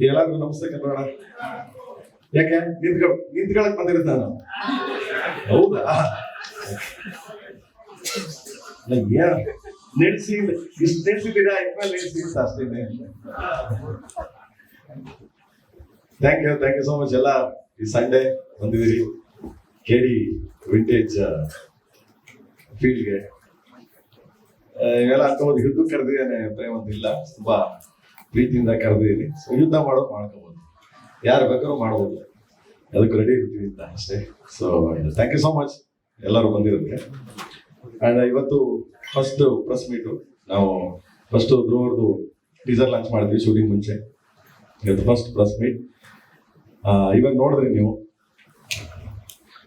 ಎಲ್ಲರಿಗೂ ನಮಸ್ತೆ ಕನ್ನಡ ಯಾಕೆ? ನಿಂತ್ಕೊ ನಿಂತ್ಕೊಳಕ್ ಬಂದಿರೋದು ನಾನು. ಹೌದಾ? ನಿಲ್ಸಿ ಇಷ್ಟು ನಿಲ್ಸಿದ್ದೀರಾ ಇನ್ಮೇಲೆ ನಿಲ್ಸಿ ಅಂತ ಅಷ್ಟೇ thank you thank you so much ಎಲ್ಲ. ಈ ಸಂಡೇ ಬಂದಿದ್ದೀರಿ. ಕೆಡಿ ವಿಂಟೇಜ್ ಫೀಲ್ಡ್ಗೆ ಇವೆಲ್ಲ ಅನ್ಕೋಬೋದು ಹಿಡಿದು ಕರೆದಿದ್ದೇನೆ, ಪ್ರೇಮ ಅಂತ ಇಲ್ಲ. ತುಂಬಾ ಪ್ರೀತಿಯಿಂದ ಕರೆದಿದ್ದೀನಿ. ಸೊ ಯುದ್ಧ ಮಾಡೋದು ಮಾಡ್ಕೋಬೋದು. ಯಾರು ಬೇಕಾದ್ರೂ ಮಾಡ್ಬೋದು. ಅದಕ್ಕೆ ರೆಡಿ ಇರ್ತೀವಿ ಅಂತ ಅಷ್ಟೇ. So thank you so much ಎಲ್ಲರೂ ಬಂದಿರೋದಕ್ಕೆ. ಆ್ಯಂಡ್ ಇವತ್ತು ಫಸ್ಟ್ ಪ್ರೆಸ್ ಮೀಟು ನಾವು ಫಸ್ಟ್ ಧ್ರುವರ್ದು ಟೀಸರ್ ಲಾಂಚ್ ಮಾಡಿದ್ವಿ ಶೂಟಿಂಗ್ ಮುಂಚೆ. ಇವತ್ತು ಫಸ್ಟ್ ಪ್ರೆಸ್ ಮೀಟ್ ಇವಾಗ ನೋಡಿದ್ರಿ ನೀವು.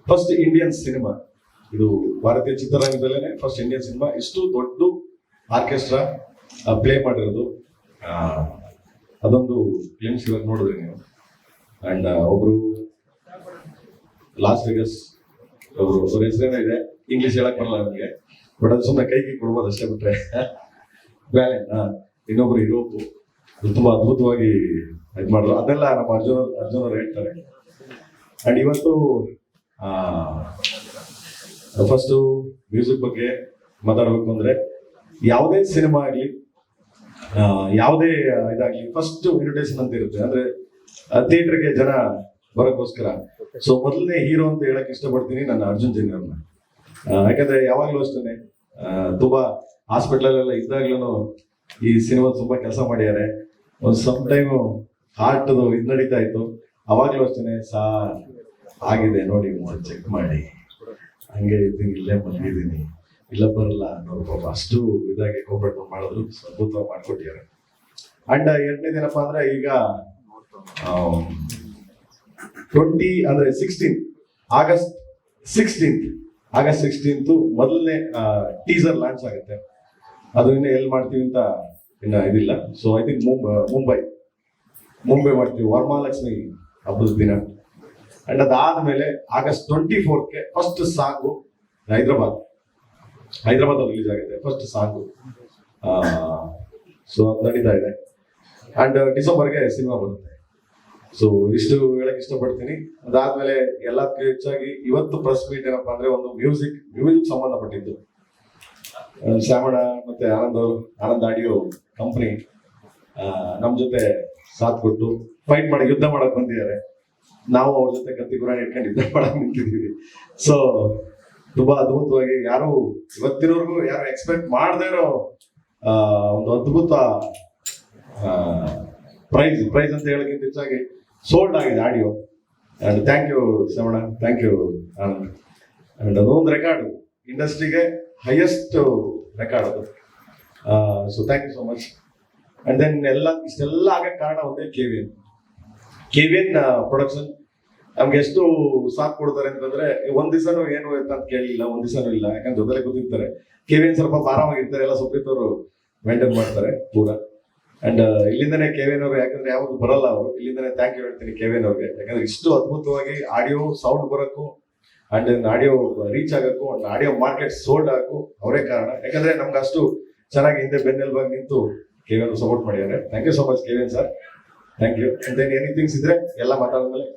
ಫಸ್ಟ್ ಇಂಡಿಯನ್ ಸಿನಿಮಾ ಇದು ಭಾರತೀಯ ಚಿತ್ರರಂಗದಲ್ಲೇ ಫಸ್ಟ್ ಇಂಡಿಯನ್ ಸಿನಿಮಾ ಇಷ್ಟು ದೊಡ್ಡ ಆರ್ಕೆಸ್ಟ್ರಾ ಪ್ಲೇ ಮಾಡಿರೋದು. ಅದೊಂದು ಫಿಲ್ಮ್ಸ್ ಇವಾಗ ನೋಡಿದ್ರಿ ನೀವು. ಅಂಡ್ ಒಬ್ರು ಲಾಸ್ ವೆಗಸ್ ಒಬ್ರು ಅವ್ರ ಹೆಸರೇನೋ ಇದೆ. ಇಂಗ್ಲೀಷ್ ಹೇಳಕ್ ಬರಲ್ಲ ನನಗೆ ಬಟ್ ಅದು ಸುಮ್ಮನೆ ಕೈಗೆ ಕೊಡ್ಬೋದು ಅಷ್ಟೇ ಬಿಟ್ರೆ. ವ್ಯಾಲೆಂಟ್ ಇನ್ನೊಬ್ರು ಯುರೋಪು ತುಂಬಾ ಅದ್ಭುತವಾಗಿ ಇದು ಮಾಡಿದ್ರು. ಅದೆಲ್ಲ ನಮ್ಮ ಅರ್ಜುನ, ಅರ್ಜುನ್ ಅವ್ರು ಹೇಳ್ತಾರೆ. ಅಂಡ್ ಇವತ್ತು ಫಸ್ಟು ಮ್ಯೂಸಿಕ್ ಬಗ್ಗೆ ಮಾತಾಡಬೇಕು ಅಂದ್ರೆ ಯಾವುದೇ ಸಿನಿಮಾ ಆಗಲಿ ಯಾವುದೇ ಇದಾಗಲಿ ಫಸ್ಟ್ ಇನ್ವಿಟೇಷನ್ ಅಂತ ಇರುತ್ತೆ. ಅಂದ್ರೆ ಥಿಯೇಟರ್ಗೆ ಜನ ಬರೋಕ್ಕೋಸ್ಕರ. ಸೊ ಮೊದಲನೇ ಹೀರೋ ಅಂತ ಹೇಳಕ್ ಇಷ್ಟಪಡ್ತೀನಿ ನನ್ನ ಅರ್ಜುನ್ ಜನ್ಯವ್ರನ್ನ ಯಾಕಂದ್ರೆ ಯಾವಾಗ್ಲೂ ಅಷ್ಟೇ ತುಂಬಾ ಹಾಸ್ಪಿಟಲ್ ಇದ್ದಾಗ್ಲೂ ಈ ಸಿನಿಮಾ ತುಂಬಾ ಕೆಲಸ ಮಾಡ್ಯಾರೆ. ಒಂದು ಸಮ್ ಟೈಮು ಹಾರ್ಟ್ ಇದು ನಡೀತಾ ಇತ್ತು. ಅವಾಗ್ಲೂ ಅಷ್ಟೇ ಸಾ, ಆಗಿದೆ, ನೋಡಿ ಚೆಕ್ ಮಾಡಿ. ಹಂಗೆ ಇದ್ದೀನಿ, ಇಲ್ಲೇ ಮಲಗಿದ್ದೀನಿ. ಇಲ್ಲ ಬರಲ್ಲ ನೋಡಿ ಪಾಪ, ಅಷ್ಟು ಇದಾಗಿ ಕೋಪರೇಟ್ ಮಾಡಿದ್ರು ಅದ್ಭುತ ಮಾಡ್ಕೊಟ್ಟಿದ್ದಾರೆ. ಅಂಡ್ ಎರಡನೇದೇನಪ್ಪ ಅಂದ್ರೆ ಈಗ ಟ್ವೆಂಟಿ ಅಂದ್ರೆ sixteen August sixteenth August sixteenth ಮೊದಲನೇ ಟೀಸರ್ ಲಾಂಚ್ ಆಗುತ್ತೆ. ಅದು ಇನ್ನೂ ಎಲ್ಲಿ ಮಾಡ್ತೀವಿ ಅಂತ ಇನ್ನ ಇದಿಲ್ಲ. So I think Mumbai Mumbai ಮಾಡ್ತೀವಿ, ವರಮಹಾಲಕ್ಷ್ಮಿ ಹಬ್ಬದ ದಿನ. ಅಂಡ್ ಅದಾದ್ಮೇಲೆ August twenty ಫೋರ್ತ್ಗೆ first song Hyderabad. Hyderabad release ಆಗಿದೆ. First song. ಸೊ ಅದು ನಡೀತಾ ಇದೆ ಅಂಡ್ ಡಿಸೆಂಬರ್ಗೆ ಸಿನಿಮಾ ಬರುತ್ತೆ. ಸೊ ಇಷ್ಟು ಹೇಳಕ್ ಇಷ್ಟಪಡ್ತೀನಿ. ಅದಾದ್ಮೇಲೆ ಎಲ್ಲದಕ್ಕೂ ಹೆಚ್ಚಾಗಿ ಇವತ್ತು ಪ್ರೆಸ್ ಮೀಟ್ ಏನಪ್ಪಾ ಅಂದ್ರೆ ಒಂದು ಮ್ಯೂಸಿಕ್ ಮ್ಯೂಸಿಕ್ ಸಂಬಂಧಪಟ್ಟಿದ್ದು. ಶ್ಯಾಮಣ ಮತ್ತೆ ಆನಂದ್ ಅವರು, ಆನಂದ್ ಆಡಿಯೋ ಕಂಪನಿ ನಮ್ಮ ಜೊತೆ ಸಾಥ್ ಕೊಟ್ಟು ಫೈಟ್ ಮಾಡಿ ಯುದ್ಧ ಮಾಡಕ್ ಬಂದಿದ್ದಾರೆ. ನಾವು ಅವ್ರ ಜೊತೆ ಕತ್ತಿ ಗುರಾಣಿ ಇಟ್ಕೊಂಡು ಯುದ್ಧ ಮಾಡಕ್ ನಿಂತಿದ್ದೀವಿ. ಸೊ ತುಂಬಾ ಅದ್ಭುತವಾಗಿ ಯಾರು ಇವತ್ತಿನವರೆಗೂ ಯಾರು ಎಕ್ಸ್ಪೆಕ್ಟ್ ಮಾಡದೇ ಇರೋ ಒಂದು ಅದ್ಭುತ ಪ್ರೈಸ್ ಪ್ರೈಸ್ ಅಂತ ಹೇಳಕ್ಕಿಂತ ಹೆಚ್ಚಾಗಿ ಸೋಲ್ಡ್ ಆಗಿದೆ audio and thank you Shravana thank you and ಅದೊಂದು ರೆಕಾರ್ಡ್ ಇಂಡಸ್ಟ್ರಿಗೆ ಹೈಯೆಸ್ಟ್ ರೆಕಾರ್ಡ್ ಅದು. So thank you so much and then ಎಲ್ಲ, ಇಷ್ಟೆಲ್ಲ ಆಗಕ್ಕೆ ಕಾರಣ ಒಂದೇ K V N K V N production ನಮ್ಗೆ ಎಷ್ಟು ಸಾಥ್ ಕೊಡ್ತಾರೆ ಅಂತಂದ್ರೆ ಒಂದ್ ದಿವಸನೂ ಏನು ಅಂತ ಕೇಳಿಲ್ಲ, ಒಂದ್ ದಿವಸನೂ ಇಲ್ಲ. ಯಾಕಂದ್ರೆ ಜೊತೆಲೆ ಕೂತಿರ್ತಾರೆ. ಕೆ ವಿ ಎನ್ ಸ್ವಲ್ಪ ಆರಾಮಾಗಿರ್ತಾರೆ. ಎಲ್ಲ ಸುಪ್ರೀತ್ ಅವರು ಮೇಂಟೈನ್ ಮಾಡ್ತಾರೆ ಪೂರ ಅಂಡ್ ಇಲ್ಲಿಂದನೇ ಕೆ ವಿ ಎನ್ ಅವರು ಯಾಕಂದ್ರೆ ಯಾವಾಗ ಬರಲ್ಲ ಅವರು. ಇಲ್ಲಿಂದನೇ ಥ್ಯಾಂಕ್ ಯು ಹೇಳ್ತೀನಿ ಕೆ ವಿ ಎನ್ ಅವ್ರಿಗೆ. ಯಾಕಂದ್ರೆ ಇಷ್ಟು ಅದ್ಭುತವಾಗಿ ಆಡಿಯೋ ಸೌಂಡ್ ಬರೋಕ್ಕೂ ಅಂಡ್ ಆಡಿಯೋ ರೀಚ್ ಆಗಕ್ಕೂ ಅಂಡ್ ಆಡಿಯೋ ಮಾರ್ಕೆಟ್ ಸೋಲ್ಡ್ ಆಗಕ್ಕೂ ಅವರೇ ಕಾರಣ. ಯಾಕಂದ್ರೆ ನಮ್ಗೆ ಅಷ್ಟು ಚೆನ್ನಾಗಿ ಹಿಂದೆ ಬೆನ್ನೆಲ್ಬಾಗಿ ನಿಂತು ಕೆ ವಿ ಸಪೋರ್ಟ್ ಮಾಡಿದ್ದಾರೆ. Thank you so much K sir. Thank you then anythings ಇದ್ರೆ ಎಲ್ಲ ಮಾತಾಡಿದ್ಮೇಲೆ